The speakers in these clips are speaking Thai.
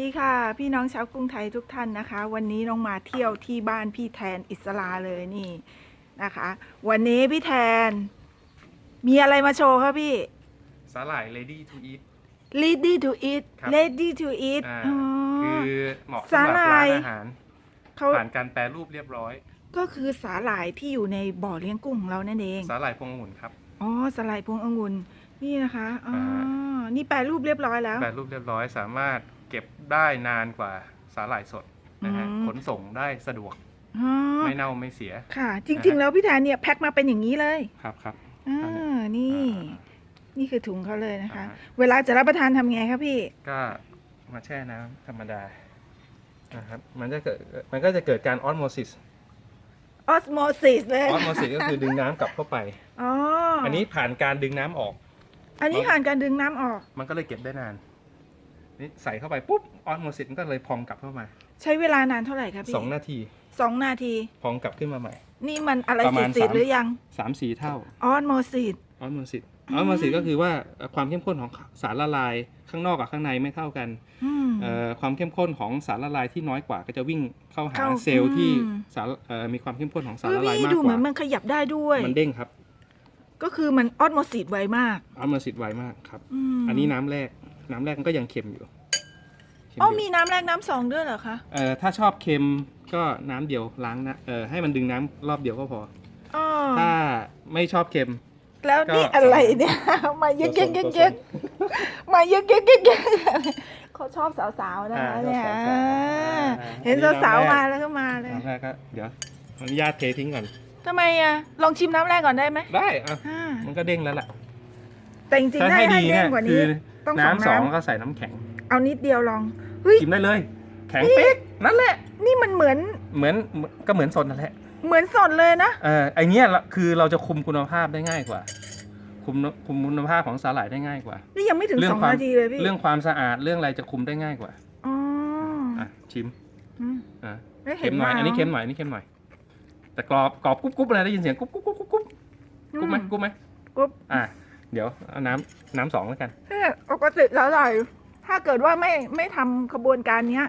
ดีค่ะ พี่น้องชาวกรุงไทยทุกท่านนะคะ วันนี้น้องมาเที่ยวที่บ้านพี่แทนอิสลาเลยนี่นะคะ วันนี้พี่แทน มีอะไรมาโชว์คะพี่ สาหร่าย ready to eat ready to eat ครับ ready to eat อ่าอ๋อ คือเหมาะสาสำหรับหร่าร้าย นอาหารเขาผ่านการแปรรูปเรียบร้อย ก็คือสาหร่ายที่อยู่ในบ่อเลี้ยงกุ้งของเรานั่นเอง สาหร่ายพวงองุ่นครับ อ๋อสาหร่ายพวงองุ่นนี่นะคะอ๋ออ่นี่แปลรูปเรียบร้อยแล้ว แปรรูปเรียบร้อยสามารถเก็บได้นานกว่าสาหร่ายสดนะฮะอืม ขนส่งได้สะดวกอ๋อไม่เน่าไม่เสียค่ะ จริง ๆ แล้วพี่แทนเนี่ยแพ็คมาเป็นอย่างนี้เลยครับครับ อ่าอันนี้ นี่ อ่า นี่คือถุงเขาเลยนะคะ อ่าเวลาจะรับประทานทำไงครับพี่ ก็มาแช่น้ำธรรมดานะครับมันจะเกิดมันก็จะเกิดการออสโมซิสออสโมซิสเลยออสโมซิสก็คือดึงน้ำกลับเข้าไป อ๋ออัอันนี้ผ่านการดึงน้ำออก อันนี้ผ่านการดึงน้ำออก มันก็เลยเก็บได้นาน นี่ใส่เข้าไปปุ๊บออสโมซิสมันก็เลยพองกลับเข้ามาใช้เวลานานเท่าไหร่ครับพี่สองนาทีสองนาที พองกลับขึ้นมาใหม่ นี่มันอะไรประสีมาณสีสามหรือยังสามสี่เท่าออสโมซิสออสโมซิสออสโมซิสก็คือว่าเอ่อความเข้มข้นของสารละลายข้างนอกกับข้างในไม่เท่ากันอืมเอ่อความเข้มข้นของสารละลายที่น้อยกว่า ก็จะวิ่งเข้าหาเข้าเซลล์ที่อืมสารเอ่อมีความเข้มข้นของสารเฮ้ยละลายพี่มากดูกเหมือว่านมันขยับได้ด้วย มันเด้งครับ ก็คือมันออสโมซิสไวมากออสโมซิสไวมากครับมอันนี้น้ำแรก น้ำแรกมันก็ยังเค็มอยู่เค็มอ๋ออยู่มีน้ำแรกน้ำสองด้วยเหรอคะเอ่อถ้าชอบเค็มก็น้ำเดียวล้างนะเอ่อให้มันดึงน้ำรอบเดียวก็พออ๋อถ้าไม่ชอบเค็ม แล้วนี่ก็ อะไรเนี่ย มาเยอะเยอะเยอะเยอะมาเยอะเยอะเยอะเยอะเขาชอบสาวๆนะคะเนี่ยอ่าชอบสาวๆอ่าอ่าเห็นอันนี้สาวน้ำแรกๆมาแล้วก็มาเลยน้ำแรกก็เดี๋ยวขออนุญาตเททิ้งก่อนทำไมอะลองชิมน้ำแรกก่อนได้ไหมได้อะอ่ามันก็เด้งแล้วล่ะแต่จริงๆถ้าถ้าให้ให้ดีเด้เนี่งยกว่าคืนี้อ ต้องสองน้ำสองน้ำก็ใส่น้ำแข็งเอานิดเดียวลอง เฮ้ยชิมได้เลย แข็งเป๊กนั่นแหละ นี่มันเหมือนเหมือนก็เหมือนสดนั่นแหละเหมือนสดเลยนะ เออไอเนี้ยละคือเราจะคุมคุณภาพได้ง่ายกว่า คุมคุมคุณภาพของสาหร่ายได้ง่ายกว่า นี่ยังไม่ถึงเรื่สอองงความนาทีเลยพี่เรื่องความสะอาดเรื่องอะไรจะคุมได้ง่ายกว่าอ๋ออะชิมอืมอะไม่เห็เค็นมหน่อยมาอันนี้เค็มหน่อยอันนี้เค็มหน่อย แต่กรอบกรอบกรุบกรุบอะไรได้ยินเสียงกรุบกรุบกรุบกรุบกรุบกรุบไหมกรุบไหมกรุบอะ เดี๋ยวเอาน้ำน้ำสองแล้วกันเนี่ยปกติแล้วอร่อยถ้าเกิดว่าไม่ไม่ทำขบวนการเนี้ย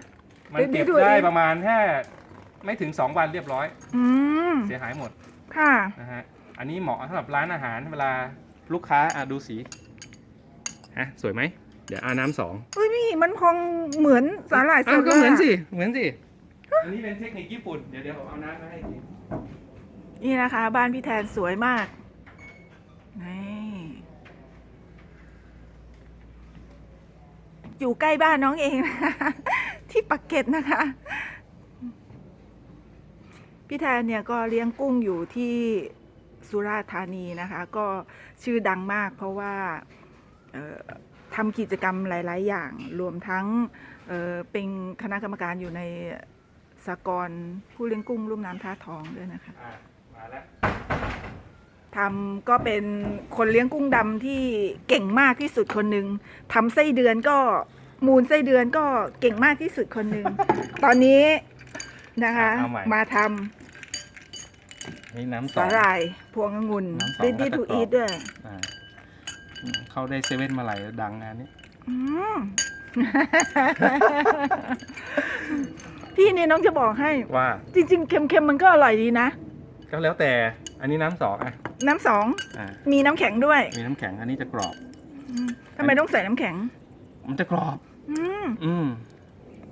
มันเดี๋ยวเก็บดูได้ดิประมาณแค่ไม่ถึง 2 วันเรียบร้อย อืมเสียหายหมดค่ะ นะฮะอันนี้เหมาะสำหรับร้านอาหารเวลาลูกค้าอะดูสีฮะสวยไหมเดี๋ยวเอาน้ำสองเฮ้ยพี่มันพองเหมือนสาหร่ายสอ้าวดก็เลยเหมือนอะสิเหมือนสิอันนี้เป็นเทคนิคญี่ปุ่นเดี๋ยวเดี๋ยวผมเอาน้ำมาให้กินนี่นะคะ บ้านพี่แทนสวยมากนี่ อยู่ใกล้บ้านน้องเองนะคะที่ปักเกร็ดนะคะ พี่แทนเนี่ยก็เลี้ยงกุ้งอยู่ที่สุราษฎร์ธานีนะคะ ก็ชื่อดังมากเพราะว่าทำกิจกรรมหลาย ๆ อย่าง รวมทั้งเเป็นคณะกรรมการอยู่ในสากลผู้เลี้ยงกุ้งรุ่มน้ำท่าทองด้วยนะคะะมาแล้ว ทำก็เป็นคนเลี้ยงกุ้งดำที่เก่งมากที่สุดคนหนึ่งทำไส้เดือนก็มูลไส้เดือนก็เก่งมากที่สุดคนหนึ่ง ตอนนี้นะคะ เอาใหม่ มาทนี่น้ำำสอสางหร่ายพวงองุ่นน้ำสอง ready แล้ว to ก็กรอบ eat ด้วย อ่าอืมเข้าได้เซเว่นมาหลายดังงานนี้อืม พี่นี่น้องจะบอกให้ ว่า จริง ๆ เค็มๆมันก็อร่อยดีนะ ก็แล้วแต่อันนี้น้ำสองอะ น้ำสองอ่ามีน้ำแข็งด้วยมีน้ำแข็งอันนี้จะกรอบ อืมทำไมต้องใส่น้ำแข็ง มันจะกรอบ อืมอืม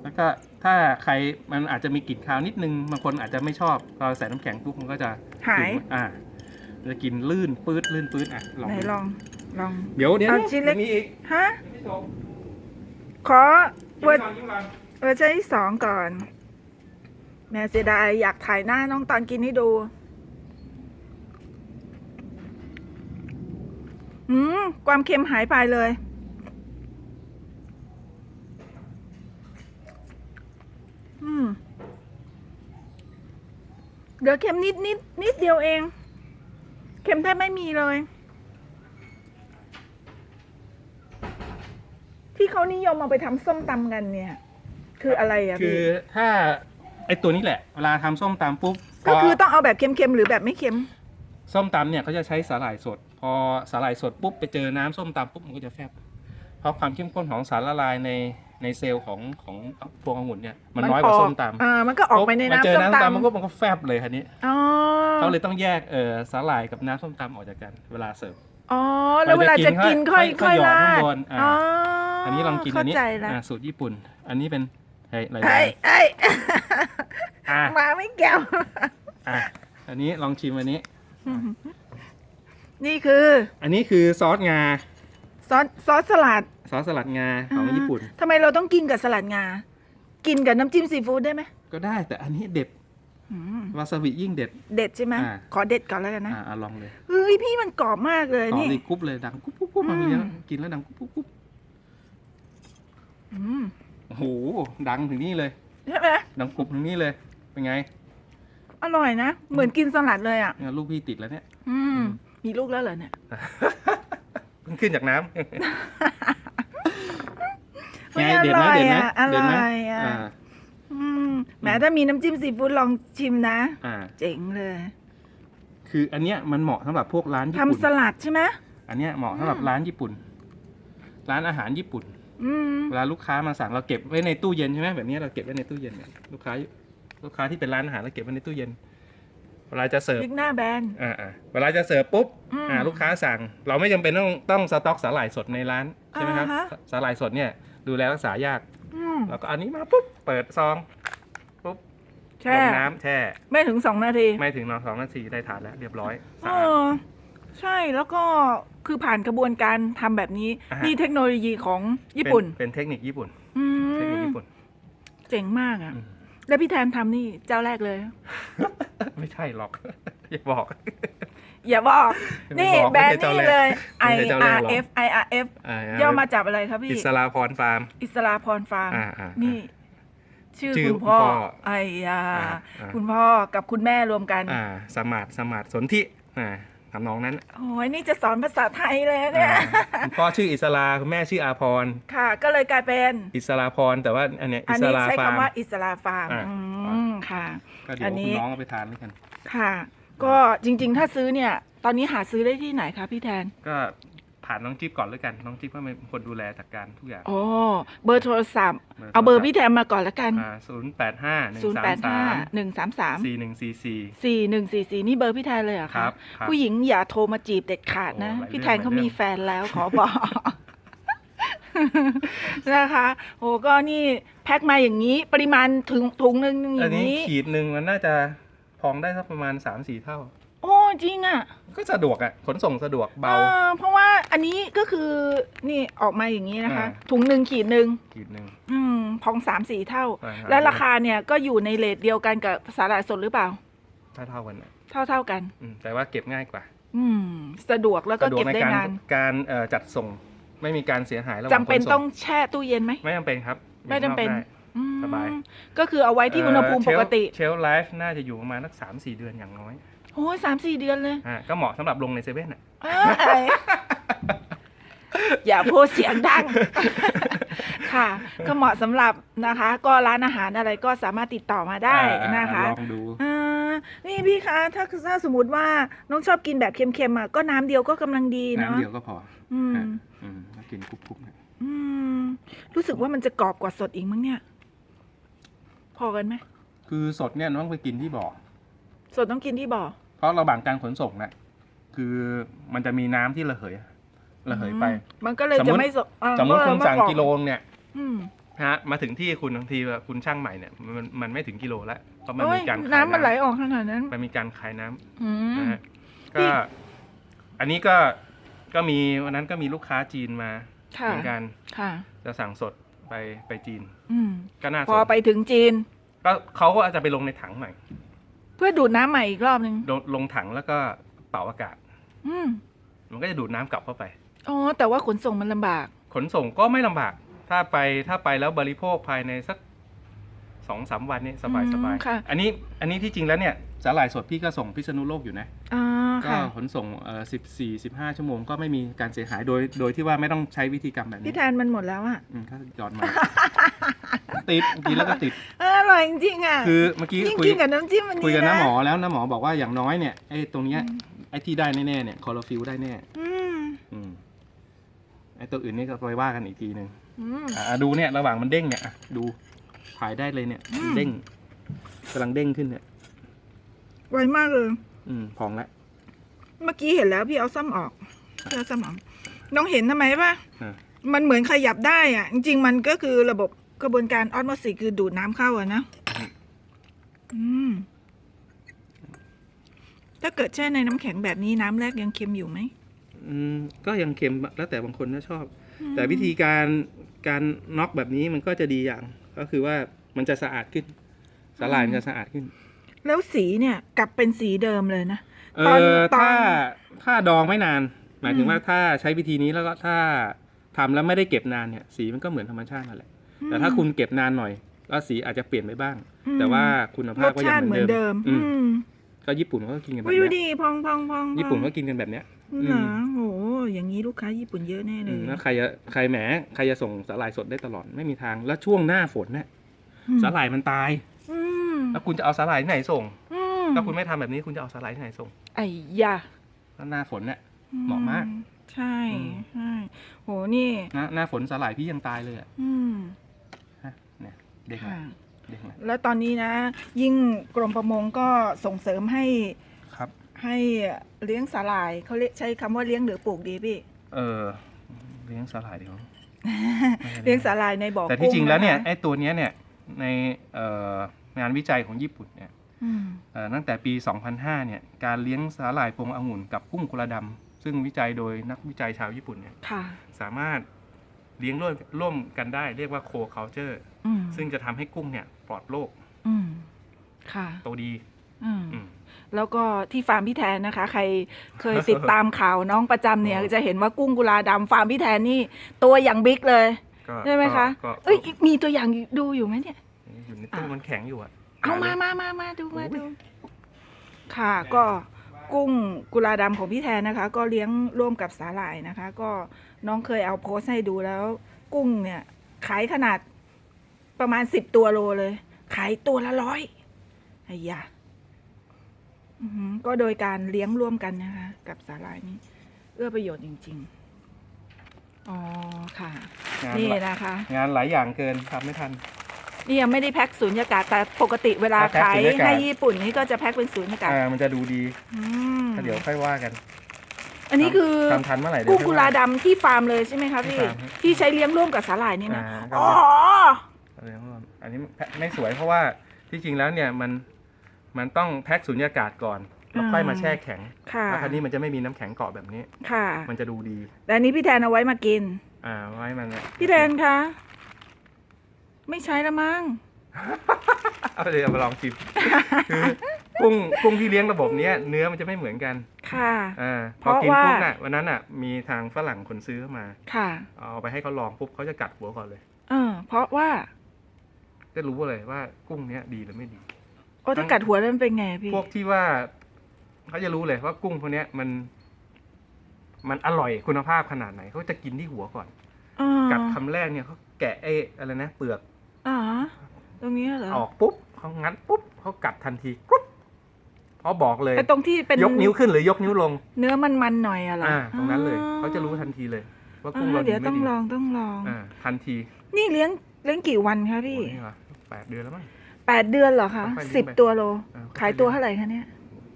แล้วก็ถ้าใครมันอาจจะมีกลิ่นคาวนิดนึงบางคนอาจจะไม่ชอบเราใส่น้ำแข็งปุ๊บมันก็จะหายกลิ่นอ่าจะกินลื่นปื๊ดลื่นปื๊ดอะลองไหนดูลองลอง เดี๋ยวเดี๋ยวเอาชิ้นเล็ก มีอีกฮะไม่จบขอยิ้เวอมร์ก่อนยิ้มก่อนเวอร์ชันที่สองก่อน แม่เสียดายอยากถ่ายหน้าน้องตอนกินให้ดู อืมความเค็มหายไปเลย อืมเหลือเค็มนิดนิดนิดเดียวเอง เค็มแทบไม่มีเลย ที่เขานิยมเอาไปทำส้มตำกันเนี่ย คืออะไรอะคืพี่อถ้าไอตัวนี้แหละเวลาทำส้มตำปุ๊บก็คือพต้องเอาแบบเค็มๆหรือแบบไม่เค็ม ส้มตำเนี่ยเขาจะใช้สาหร่ายสดพ อสาหร่ายสดปุ๊บไปเจอน้ำส้มตำปุ๊บมันก็จะแฟบเพราะความเข้มข้นของสารละลายในในเซลล์ของของพวงองุ่นเนี่ยมันน้อยกว่าส้มตำอ่ามันก็ออกไปในมัน้ำเจอส้มน้ำส้มตำตำมันก็มันก็แฟบเลยคันนี้อ๋อเขาเลยต้องแยกเออสาหร่ายกับน้ำส้มตำออกจากกันเวลาเสิร์ฟอ๋อแล้วเวลาจะกินค่อยค่ค่ออยยหยอดราข้างดบนอ่าอ๋ออัอันนี้ลองกินอัเข้านนี้ใจแล้วอ่าสูตรญี่ปุ่น อันนี้เป็นไอ้อะไรไอ้ไอ้อ่ามาไม่แก้วอ่าอันนี้ลองชิมอันนี้ นี่คือ อันนี้คือซอสงา ซอสซอสสลัดซอสสลัดงาของญี่ปุ่น ทำไมเราต้องกินกับสลัดงา กินกับน้ำจิ้มซีฟู้ดได้ไหมก็ได้แต่อันนี้เด็ดอืมวาซาบิยิ่งเด็ด เด็ดใช่ไหมอ่า ขอเด็ดก่อนแล้วกันนะอ่าอ่าลองเลยเฮ้ยพี่มันกรอบมากเลยต่อนี่ ดีกรุ๊บเลยดังกุ๊บกุ๊บกุ๊บอืมันมมีแล้วกินแล้วดังกุ๊บกุ๊บกุ๊บอืมโอ้โหดังถึงนี่เลย ใช่ไหมดังกรุบถึงนี่เลยเป็นไงอร่อยนะ เหมือนกินสลัดเลยอะ เนี่ยลูกพี่ติดแล้วเนี่ย อืมมี ลูกแล้วเหรอเนี่ย เพิ่งขึ้นจากน้ำเฮ้ยไงอเด็ดไหมร่อยเด็ดไหมอะอเด็ดไหมร่อยอะอ่าอืมแหมถ้ามีน้ำจิ้มซีฟู้ดลองชิมนะ อ่า เจ๋งเลย คืออันเนี้ยมันเหมาะสำหรับพวกร้านญี่ทำปุ่นสลัดใช่ไหมอันเนี้ยเหมาะสำหรับร้านญี่ปุ่น ร้านอาหารญี่ปุ่นอืมเวลาลูกค้ามาสั่งเราเก็บไว้ในตู้เย็นใช่ไหมแบบนี้เราเก็บไว้ในตู้เย็นเนี่ยลูกค้า ลูกค้าที่เป็นร้านอาหารเราเก็บไว้ในตู้เย็น เวลาจะเสิร์ฟบิ๊กหน้าแบนอ่าอ่าเวลาจะเสิร์ฟปุ๊บอืมอ่าลูกค้าสั่ง เราไม่จำเป็นต้องต้องสต็อกสาหร่ายสดในร้านใช่ไหมครับอ่าฮะสาหร่ายสดเนี่ยดูแลรักษายากอืมแล้วก็อันนี้มาปุ๊บเปิดซองปุ๊บแช่ลงน้ำแช่ไม่ถึงสองนาทีไม่ถึงนอนสองนาทีได้ทานแล้วเรียบร้อยเอสะอาดอใช่แล้วก็คือผ่านกระบวนการทำแบบนี้อ่าฮะนี่เทคโนโลยีของญี่ปุ่น เป็นเป็นเทคนิคญี่ปุ่นอืเทคนิคมญี่ปุ่น เจ๋งมากอะอืมแล้วพี่แทนทำนี่เจ้าแรกเลย ไม่ใช่หรอก อย่าบอก อย่าบอกไม่นี่บอกแบรนด์ไม่ใช่เจ้านี่แรกเลยไม่ I ใช่เจ้าแรก R หรอก F I R F อ่าย่อมาจากอะไรครับพี่ อิสราพรฟาร์ม อิสราพรฟาร์มอ่าอ่านี่ ชื่อชื่อคุณพ่อคุณพ่อไอ้ยาอ่าอ่าคุณพ่อกับคุณแม่รวมกันอ่าสมาร์ทสมาร์ทสนธิอ่าทำนองนั้น โอ้ยนี่จะสอนภาษาไทยเลยเนี่ยอ่าคุณพ่อชื่ออิสราคุณแม่ชื่ออาพร ค่ะ ก็เลยกลายเป็น อิสราพรแต่ว่าอันเนี้ยอัอินสนี้ราใช้ฟาร์มคำว่าอิสราฟาร์มอ่าอืมค่ะ ก็เดี๋อัยวนนี้คุณน้องเอาไปทานด้วยกัน ค่ะ ก็จริง ๆ ถ้าซื้อเนี่ย ตอนนี้หาซื้อได้ที่ไหนคะพี่แทน ก็ผ่านน้องจิ๊บก่อนแล้วกัน น้องจิ๊บก็เป็นคนดูแลจัดการทุกอย่าง อ๋อ เบอร์โทรศัพท์เบอร์โทรศัพท์เอาเบอร์พี่แทนมาก่อนละกันอ่าศูนย์แปดห้าหนึ่ง0สาม8สาม5 1 3 3สี่หนึ่งสี่สี่สี่หนึ่งสี่สี่นี่เบอร์พี่แทนเลยเหรอครัคะบครับผู้หญิงอย่าโทรมาจีบเด็ดขาดนะโอ้หลายพี่เรื่องแทนเขาหลายเรื่องมีแฟนแล้วขอบอก นะคะโอ้ก็นี่แพ็คมาอย่างนี้ปริมาณถึงถุงหนึ่งออันย่างนี้นี้ ขีดหนึ่งมันน่าจะพองได้สักประมาณสามสี่เท่า โอ้จริงอะก็สะดวกอะ ขนส่งสะดวกเบาออเพราะว่าอันนี้ก็คือนี่ออกมาอย่างนี้นะคะ อ่า ถุงหนึ่งขีดหนึ่งขีดหนึ่ง อืมพองสามสี่เท่า ใช่ครับ และราคาเนี่ยก็อยู่ในเลทเดียวกันกับสาหร่ายสดหรือเปล่า ถ้าเท่ากันน่ะเท่าเท่ากัน อืมแต่ว่าเก็บง่ายกว่าอืม สะดวกแล้วก็สะดวเก็กบในได้การนาน การเอ่อจัดส่ง ไม่มีการเสียหายระหจำว่างขเป็นนส่งต้องแช่ตู้เย็นไหม ไม่จำเป็นครับไม่จำเป็น อยู่ข้างนอกได้อืมสบาย ก็คือเอาไว้ที่อุณหภูมิปกติเชลไลฟ์น่าจะอยู่ประมาณสักสามสี่เดือนอย่างน้อยโอ้ยสามสี่เดือนเลยอ่าก็เหมาะสำหรับลงในเซเว่นอะ เอ้ย อย่าพูดเสียงดัง ค่ะ ก็เหมาะสำหรับนะคะ ก็ร้านอาหารอะไรก็สามารถติดต่อมาได้อ่านะคะลองดูอ่านี่พี่คะถ้าถ้าสมมติว่าน้องชอบกินแบบเค็มๆอะก็น้ำเดียวก็กำลังดีเนาะน้ำเดียวก็พออืมฮะอืมแล้วกินคุบๆนะอืมรู้สึกว่ามันจะกรอบกว่าสดอีกมั้งเนี่ย พอกันไหมคือสดเนี่ยต้องไปกินที่บ่อสดต้องกินที่บ่อเพราะระหว่างการขนส่งเนี่ยคือมันจะมีน้ำที่ระเหย ระเหยไปอืมมันก็เลยสมจะมุติไม่สดอ่าสมมติคุณก็สั่งไกรอบกิโลเนี่ยอืมฮะมาถึงที่คุณบางทีว่าคุณช่างใหม่เนี่ยมันมันไม่ถึงกิโลแล้วเพราะมันโอ้ยมีการขายน้ำมันไหลออกขนาดนั้นมันมีการขายน้ำ อืม นะฮะพี่ ก็ อันนี้ก็ก็มีวันนั้นก็มีลูกค้าจีนมาค่ะเหมือนกันค่ะ จะสั่งสดไปไปจีน อืม ก็น่าพอสนไปถึงจีน ก็เขาก็อาจจะไปลงในถังหน่อยเพื่อดูดน้ำใหม่อีกรอบนึงลงลงถังแล้วก็เป่าอากาศ อืม มันก็จะดูดน้ำกลับเข้าไป อ๋อ แต่ว่าขนส่งมันลำบาก ขนส่งก็ไม่ลำบาก ถ้าไปถ้าไปแล้วบริโภคภายในสักสองสามวันนี้สบายอืมสบายค่ะ อันนี้อันนี้ที่จริงแล้วเนี่ยสาหร่ายสดพี่ก็ส่งพิษณุโลกอยู่นะอ่าก็ค่ะ ขนส่งเอ่อสิบสี่สิบห้าชั่วโมงก็ไม่มีการเสียหายโดยโดยที่ว่าไม่ต้องใช้วิธีกรรมแบบนี้พี่แทนมันหมดแล้วอะอืมถ้าหยอดมา ติดกินแล้วก็ติด เอออร่อยจริงๆอะคือเมื่อกี้ยิ่งคุย กินกับน้ำจิ้มอันนี้คุยกับนะน้าหมอแล้วน้าหมอบอกว่าอย่างน้อยเนี่ยไอ้ตรงเนี้ยไอ้ที่ได้แน่ๆเนี่ยคอร์ฟิลได้แน่อืมอืม ไอ้ตัวอื่นนี่ก็ไปว่ากันอีกทีหนึ่งอืม อ่าดูเนี่ยระหว่างมันเด้งเนี่ยอะดูถ่ายได้เลยเนี่ยอืม เด้งกำลังเด้งขึ้นเนี่ยไวมากเลย อืมพองแล้ว เมื่อกี้เห็นแล้วพี่เอาซ้ำออกพี่เอาซ้ำออกน้องเห็นทำไมป่ะอ่า มันเหมือนขยับได้อะ จริง ๆ มันก็คือระบบกระบวนการออสโมซิสคือดูดน้ำเข้าอะนะอืม ถ้าเกิดแช่ในน้ำแข็งแบบนี้น้ำแรกยังเค็มอยู่ไหม อืมก็ยังเค็มแล้วแต่บางคนก็ชอบ แต่วิธีการการน็อกแบบนี้มันก็จะดีอย่าง ก็คือว่ามันจะสะอาดขึ้นสาหร่ายมันจะสะอาดขึ้น แล้วสีเนี่ยกลับเป็นสีเดิมเลยนะเอตอนอตอนถ้าถ้าดองไม่นาน หมายถึอืงมว่าถ้าใช้วิธีนี้แล้วก็ถ้าทำแล้วไม่ได้เก็บนานเนี่ย สีมันก็เหมือนธรรมชาตินั่นแหละ แต่ถ้าคุณเก็บนานหน่อยแล้วสีอาจจะเปลี่ยนไปบ้างอืมแต่ว่าคุณรภาพสก็ยัชางติเหเหมืมืออนนเดิเดิมมอือืมมก็ญี่ปุ่นเขาก็กินกันแบวิบวเนี้ยดีพองพองพองพองญี่ปุ่นก็กินกันแบบเนี้ย เหรอโหอย่างนี้ลูกค้าญี่ปุ่นเยอะแน่เลอืยมแล้วใครจะใครแหมใครจะส่งสาหร่ายสดได้ตลอดไม่มีทาง แล้วช่วงหน้าฝนเนี่ยอืมสาหร่ายมันตายอืมแล้วคุณจะเอาสาหร่ายที่ไหนส่งอืมถ้าคุณไม่ทำแบบนี้คุณจะเอาสาหร่ายที่ไหนส่ง ไอ้ยาแล้วหน้าฝนเนี่ยเหมาะมาก ใช่อืมใช่โหนี่หน้าหน้าฝนสาหร่ายพี่ยังตายเลยอะอืมฮะเนี่ยเด้งค่ะละเด้งละแล้วตอนนี้นะ ยิ่งกรมประมงก็ส่งเสริมให้ครับให้ เลี้ยงสาหร่ายเขาเรียกใช้คำว่าเลี้ยงหรือปลูกดีพี่เออเลี้ยงสาหร่ายดีกว่า เลี้ยงสาหร่ายในบ่อแต่ที่จริงแล้วเนี่ยกุ้ะคะไอ้ตัวเนี้ยเนี่ยในเอ่องานวิจัยของญี่ปุ่นเนี่ยอืมเอ่อตั้งแต่ปี 2005 เนี่ยการเลี้ยงสาหร่ายพวงองุ่นกับกุ้งกุลาดำซึ่งวิจัยโดยนักวิจัยชาวญี่ปุ่นเนี่ยค่ะ สามารถเลี้ยงร่วมร่วมกันได้เรียกว่าโคเคาเจอร์ อืมซึ่งจะทำให้กุ้งเนี่ยปลอดโรคอืมค่ะ โตดี อืม อืม แล้วก็ที่ฟาร์มพี่แทนนะคะ ใครเคยติดตามข่าวน้องประจำเนี่ย อ๋อ จะเห็นว่ากุ้งกุลาดำฟาร์มพี่แทนนี่ตัวอย่างบิ๊กเลย ก็ใช่ไหมคะ ก็เอ้ยก็มีตัวอย่างดูอยู่ไหมเนี่ย อยู่ในตู้มันแข็งอยู่อะเอามาลยมามามาดูมาโอ้ยดู ค่ะ ก็กุ้งกุลาดำของพี่แทนนะคะ ก็เลี้ยงร่วมกับสาหร่ายนะคะ ก็น้องเคยเอาโพสต์ให้ดูแล้ว กุ้งเนี่ย ขายขนาดประมาณสิบตัวโลเลย ขายตัวละร้อยไอ้ยาอือหือ ก็โดยการเลี้ยงร่วมกันนะคะ กับสาหร่ายนี้ เอื้อประโยชน์จริง ๆ อ๋อค่ะ งานนี่หลายนะคะ งานหลายอย่างเกินทำไม่ทัน นี่ยังไม่ได้แพ็คสูญญากาศแต่ปกติเวลาแพ็คขายสูญญากาศ ให้ญี่ปุ่นนี่ก็จะแพ็คเป็นสูญญากาศอ่ามันจะดูดีอืมถ้าเดี๋ยวค่อยว่ากันอันนี้คือทำทันเมื่อไหร่เดี๋ยวกุ้งค่อยกุว่ลาดำที่ฟาร์มเลยใช่ไหมคะพี่ที่ ฟาร์มครับที่ใช้เลี้ยงร่วมกับสาหร่ายนี่นะ อ่าก็อ๋อเดี๋ยวก่อนอันนี้ไม่สวยเพราะว่าที่จริงแล้วเนี่ยมัน มันต้องแพ็คสุญญากาศก่อนแล้วค่อยมาแช่แข็งค่ะแล้วคราวนี้มันจะไม่มีน้ำแข็งเกาะแบบนี้ ค่ะ มันจะดูดี แต่อันนี้พี่แทนเอาไว้มากิน อ่า ไว้มันพี่แทนคะ ไม่ใช้ละมั้ง เอาเดี๋ยวมาลองชิมคือกุ้งกุ้งที่เลี้ยงระบบเนี้ยเนื้อมันจะไม่เหมือนกัน ค่ะอ่าพเพอราะกินว่าปุ๊บน่ะวันนั้นอะ มีทางฝรั่งคนซื้อเข้ามา ค่ะ เอาไปให้เขาลองปุ๊บเขาจะกัดหัวก่อนเลย เออ เพราะว่า จะรู้เลยว่ากุ้งเนี้ยดีหรือไม่ดี โอ้ถ้ากัดหัวแล้วมันเป็นไงพี่ พวกที่ว่าเขาจะรู้เลยว่ากุ้งพวกเนี้ยมัน มันอร่อยคุณภาพขนาดไหนเขาจะกินที่หัวก่อน อ่ากัดคำแรกเนี่ยเขาแกะไอ้อะไรนะเปลือกอ่าตรงนี้เหรอออกปุ๊บเขางัดปุ๊บเขากัดทันทีกรุ๊บเพราะบอกเลย ไอ้ตรงที่เป็นยกนิ้วขึ้นหรือยกนิ้วลง เนื้อมันๆหน่อยอะเหรออ่า อ่าตรงนั้นเลยเขาจะรู้ทันทีเลย ว่ากุ้งอ่าเราดีเดี๋ยวไม่ต้องดีลองต้องลอง อ่าทันทีนี่เลี้ยงเลี้ยงกี่วันคะพี่โอ้นี่เหรอแปดเดือนแล้วมั้ง แปดเดือนเหรอคะค่อยๆเลี้สิยบงไปตัวโล อ่าค่อยๆ ขายตัวเท่าไหร่คะเนี่ย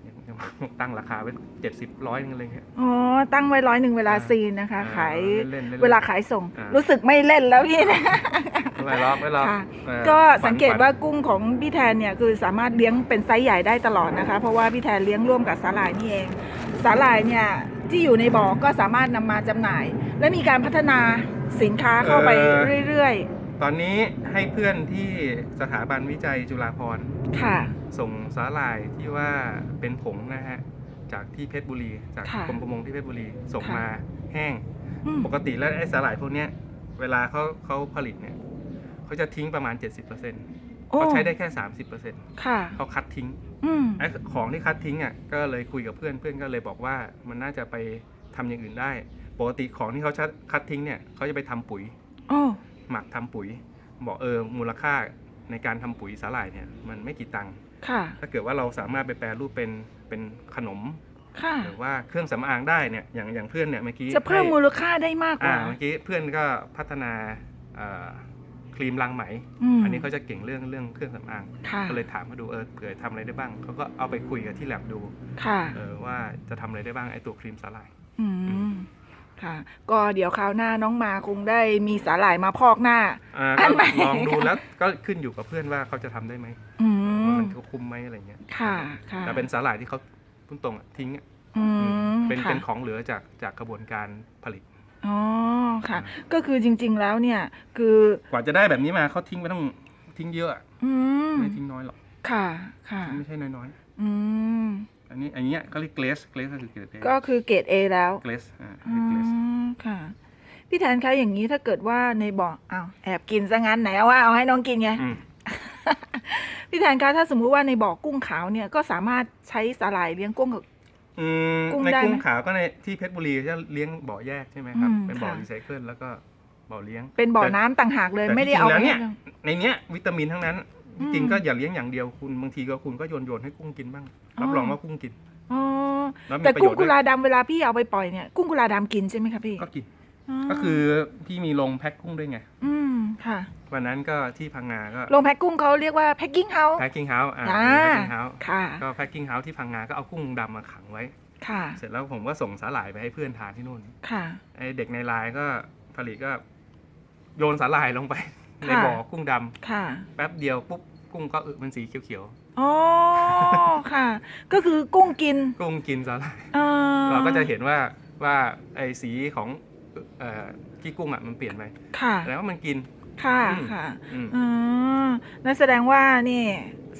ยังยังตั้งราคาไว้เจ็ดสิบร้อยนึงอะไรเงี้ย อ๋อ ตั้งไว้ร้อยหนึ่งเวลาอ่าซีนนะคะ อ่าขายเล่นๆเล่นๆเวลาขายส่ง อ่ารู้ รู้สึกไม่เล่นแล้วพี่นะ ไม่ล็อกไม่ล็อกค่ะ เออก็ฝันสังเกตฝันว่ากุ้งของพี่แทนเนี่ยคือสามารถเลี้ยงเป็นไซส์ใหญ่ได้ตลอดนะคะ เพราะว่าพี่แทนเลี้ยงร่วมกับสาหร่ายนี่เอง สาหร่ายเนี่ยที่อยู่ในบ่อก็สามารถนำมาจำหน่าย และมีการพัฒนาสินค้าเข้าไปเรื่อย ตอนนี้ให้เพื่อนที่สถาบันวิจัยจุฬาภรณ์ๆค่ะ ส่งสาหร่ายที่ว่าเป็นผงนะฮะจากที่เพชรบุรี จากค่ะกรมประมงที่เพชรบุรีส่งค่ะ มาแห้ง อืมปกติแล้วไอ้สาหร่ายพวกเนี้ยเวลาเขาเขาผลิตเนี่ยเขาจะทิ้งประมาณ 70%เโอ้ขาใช้ได้แค่ 30%ค่ะ เขาคัดทิ้งอืมไอ้ของที่คัดทิ้งอะก็เลยคุยกับเพื่อนเพื่อนก็เลยบอกว่ามันน่าจะไปทำอย่างอื่นได้ ปกติของที่เขาชัดคัดทิ้งเนี่ยเขาจะไปทำปุ๋ย โอ้ หมักทำปุ๋ย บอกเออมูลค่าในการทำปุ๋ยสาหร่ายเนี่ยมันไม่กี่ตังค์ค่ะถ้าเกิดว่าเราสามารถไปแปรรูปเป็นเป็นขนมค่ะหรือว่าเครื่องสำอางได้เนี่ยอย่างอย่างเพื่อนเนี่ยเมื่อกี้จะเพิ่มให้มูลค่าได้มากกอ่าว่าเมื่อกี้เพื่อนก็พัฒนาเอ่อครีมรังไหมมอันนี้เขาจะเก่งเรื่องเรื่องเครื่องสำอางค่ะก็เลยถามเขาดูเออเผื่อทำอะไรได้บ้าง เขาก็เอาไปคุยกับที่แลบดูค่ะเออว่าจะทำอะไรได้บ้างไอ้ตัวครีมสาหร่ายอืม ค่ะ ก็เดี๋ยวคราวหน้าน้องมาคงได้มีสาหร่ายมาพอกหน้า อ่าอัก็นใหม่ ลองดูแล้วก็ขึ้นอยู่กับเพื่อนว่าเขาจะทำได้ไหมอืว่ามมันก็คุ้มไหมอะไรเงี้ยค่ะค่ะแต่เป็นสาหร่ายที่เขาพุ่งตรงอะทิ้งอะอืมเป็นค่ะ เป็นของเหลือจากจากกระบวนการผลิต อ๋อค่ะก็คือจริง ๆแล้วเนี่ยคือกว่าจะได้แบบนี้มาเขาทิ้งไปต้องทิ้งเยอะอะอืมไม่ทิ้งน้อยหรอกค่ะค่ะทิ้งไม่ใช่น้อยอืมๆ อันนี้อันเนี้ยเขาเรียกเกรสเกรสก็คือเกรดเอก็คือเกรด A แล้วเกรสอ่าอืเรียกเกรสมค่ะ พี่แทนคะอย่างนี้ถ้าเกิดว่าในบ่ออ้าวแอบกินซะงั้นไหนเอาว่าเอาให้น้องกินไง อืม พี่แทนคะถ้าสมมุติว่าในบ่อกุ้งขาวเนี่ยก็สามารถใช้สาหร่ายเลี้ยงกุ้งกับ อืมกุ้งในได้ไหมกุ้งขาวก็ในที่เพชรบุรีจะเลี้ยงบ่อแยกใช่ไหมครับ อืมเป็นบ่อค่ะ รีไซเคิลแล้วก็บ่อเลี้ยง เป็นบ่อแต่น้ำต่างหากเลยแต่ไม่ได้ที่เอาจริงแล้วไปเนี่ยให้ในเนี้ยวิตามินทั้งนั้น อืม จริงๆก็อย่าเลี้ยงอย่างเดียวคุณบางทีก็คุณก็โยนโยนๆให้กุ้งกินบ้างอ๋อ รับรองว่ากุ้งกิน อ๋อแล้วมีแต่ประกุ้โยงชน์กุด้วยลาดำเวลาพี่เอาไปปล่อยเนี่ยกุ้งกุลาดำกินใช่ไหมคะพี่ก็กิน ก็คือพี่มีลงแพ็คกุ้งด้วยไง อืมค่ะวันนั้นก็ที่พังงาก็โรงแพ็คกุ้งเขาเรียกว่าแพ็คกิ้งเฮาส์แพ็คกิ้งเฮาส์อ่าอ่าแพ็คกิ้งเฮาส์ค่ะก็แพ็คกิ้งเฮาส์ที่พังงาก็เอากุ้งดำมาขังไว้ ค่ะเสร็จแล้วผมก็ส่งสาหร่ายไปให้เพื่อนทานที่นู่นค่ะ ไอเด็กในไลน์ก็ผลิตก็โยนสาหร่ายลงไป ในค่ะ บ่อกุ้งดำค่ะ แป๊บเดียวปุ๊บ กุ้งก็อึมันสีเขียวอ๋อค่ะ ก็คือกุ้งกินๆ กุ้งกินสาหร่ายอ่เราก็จะเห็นว่าว่าไอสีของเอ่อขี้กุ้งอะมันเปลี่ยนไปค่ะ แล้วามันกิน ค่ะ อืม ค่ะอืม อืมนั่นแสดงว่านี่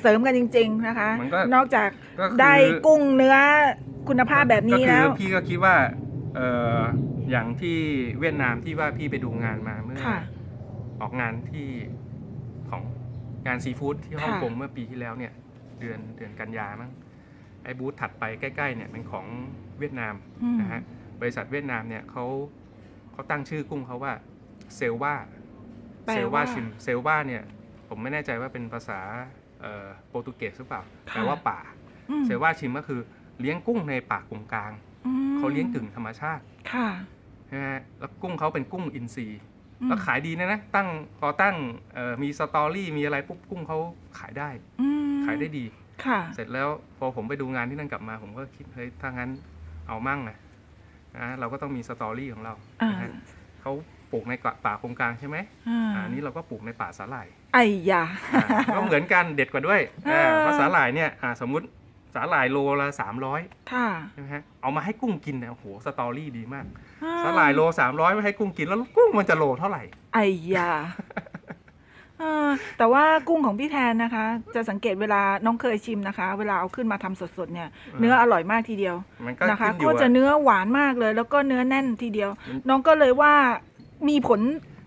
เสริมกันจริง ๆ นะคะ มันก็ นอกจากก็คือ ได้กุ้งเนื้อคุณภาพแบบนี้ก็แล้วคือพี่ก็คิดว่าเอ่ออย่างที่เวียดนามที่ว่าพี่ไปดูงานมาเมื่อค่ะ ออกงานที่ของ งานซีฟู้ดที่ฮ่องค่ะกงเมื่อปีที่แล้วเนี่ยเดือนเดือนกันยามั้งไอ้บูธถัดไปใกล้ๆเนี่ยเป็นของเวียดนามอืมนะฮะบริษัทเวียดนามเนี่ยเขาเขาตั้งชื่อกุ้งเขาว่าเซลว่าแปลเซลว่าว่าชิมเซลว่าเนี่ยผมไม่แน่ใจว่าเป็นภาษาเอ่อโปรตุเกสหรือเปล่าค่ะแปลว่าป่าอืมเซลว่าชิมก็คือเลี้ยงกุ้งในป่ากงกลางอืมเขาเลี้ยงกึ่งธรรมชาติค่ะนะฮะแล้วกุ้งเขาเป็นกุ้งอินทรีย์อืม แล้วขายดีนะนะตั้งพอตั้งเอ่อมีสตอรี่มีอะไรปุ๊บกุ้งเขาขายได้อืมขายได้ดีค่ะเสร็จแล้วพอผมไปดูงานที่นั่นกลับมา ผมก็คิดเฮ้ยถ้างั้นเอามั่งนะนะเราก็ต้องมีสตอรี่ของเราอ่านะฮะเขาปลูกในป่าโครงกลางใช่ไหมอ่าอ่าอันนี้เราก็ปลูกในป่าสาหร่ายไอ้ยาอ่าก็เหมือนกันเด็ดกว่าด้วยอ่าอ่าเพราะสาหร่ายเนี่ยอ่าสมมุติ สาหร่ายโลละสามร้อยค่ะใช่ไหมฮะเอามาให้กุ้งกินเนี่ยโอ้โหสตอรี่ดีมากอ่สาหร่ายโลสามร้อยไม่ให้กุ้งกินแล้วกุ้งมันจะโลเท่าไหร่ไอ้ยาเออแต่ว่ากุ้งของพี่แทนนะคะ จะสังเกตเวลาน้องเคยชิมนะคะ เวลาเอาขึ้นมาทำสดๆเนี่ยอ่าเนื้ออร่อยมากทีเดียวมันก็นะคะขึ้นอยู่ก็จะว่าเนื้อหวานมากเลย แล้วก็เนื้อแน่นทีเดียวมันน้องก็เลยว่ามีผล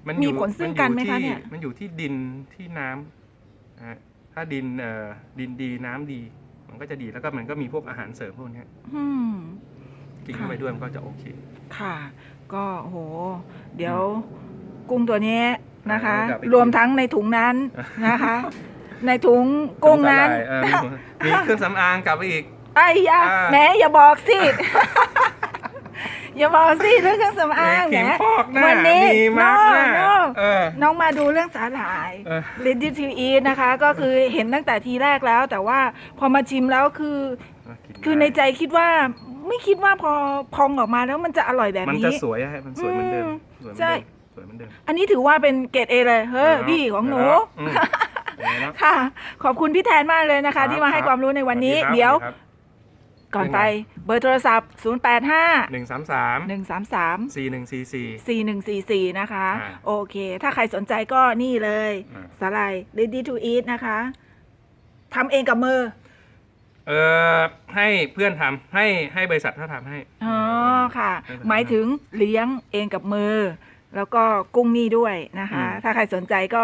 มันมีอยู่ผลซึ่งกันไหมคะเนี่ย มันอยู่ที่ดินที่น้ำนะฮะถ้าดินเอ่อดินดีน้ำดี มันก็จะดีแล้วก็มันก็มีพวกอาหารเสริมพวกเนี้ยอืม กินเข้าไปด้วยมันก็จะโอเคค่ะ ก็โห เดี๋ยวกุ้งตัวนี้นะคะเอากลับไปกินรวมทั้งในถุงนั้นนะคะ ในถุงกุ้งนั้นเออมีมีเครื่องสำอางกลับไปอีกไอ้ยาอ่าแหมอย่าบอกสิ อย่าบอกสิเรื่องเครื่องสำอางมีแหมครีมฟอกหน้าวันนี้มีมาร์กหน้าโน่เออ น้องมาดูเรื่องสาหร่าย เออลินดิทีอีนะคะ ก็คือเห็นตั้งแต่ทีแรกแล้ว แต่ว่าพอมาชิมแล้วคือ คือในใจคิดว่าไม่คิดว่าพอพองออกมาแล้วมันจะอร่อยแบบมันนี้ จะสวยอะมันสวยเหมือนเดิมอืมสวยเหมือนใช่ เดิมสวยเหมือนเดิมอันนี้ถือว่าเป็นเกรดเอเลยเฮ้ยพี่ของหนูอืมเห็นไหมค่ะ ขอบคุณพี่แทนมากเลยนะคะที่มาให้ความรู้ในวันนี้เดี๋ยว ก่อนไปเบอร์โทรศัพท์ 085หนึ่งสามสาม133สี่หนึ่งสี่สี่4144 นะคะอ่าโอเค ถ้าใครสนใจก็นี่เลยอ่าสาหร่าย ready to eat นะคะทำเองกับมือ เออให้เพื่อนทำให้ให้บริษัทเขาทำให้ อ๋อค่ะให้ทำหมายถึงเลี้ยงเองกับมือ แล้วก็กุ้งนี่ด้วยนะคะอืมถ้าใครสนใจก็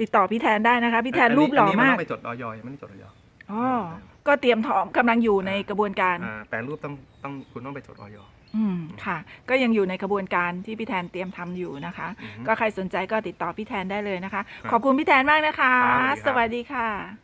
ติดต่อพี่แทนได้นะคะ พี่แทนรูปหล่ออันนี้มากนต้องไปจดออยยังไม่ได้จดออยอ๋อ ก็เตรียมถอมกำลังอยู่ในกระบวนการ อ่าแปลรูปต้องต้องคุณต้องไปจดออยอืมค่ะ ก็ยังอยู่ในกระบวนการที่พี่แทนเตรียมทำอยู่นะคะ อือฮึ ก็ใครสนใจก็ติดต่อพี่แทนได้เลยนะคะครับขอบคุณพี่แทนมากนะคะ ครับสวัสดีครับสวัสดีค่ะ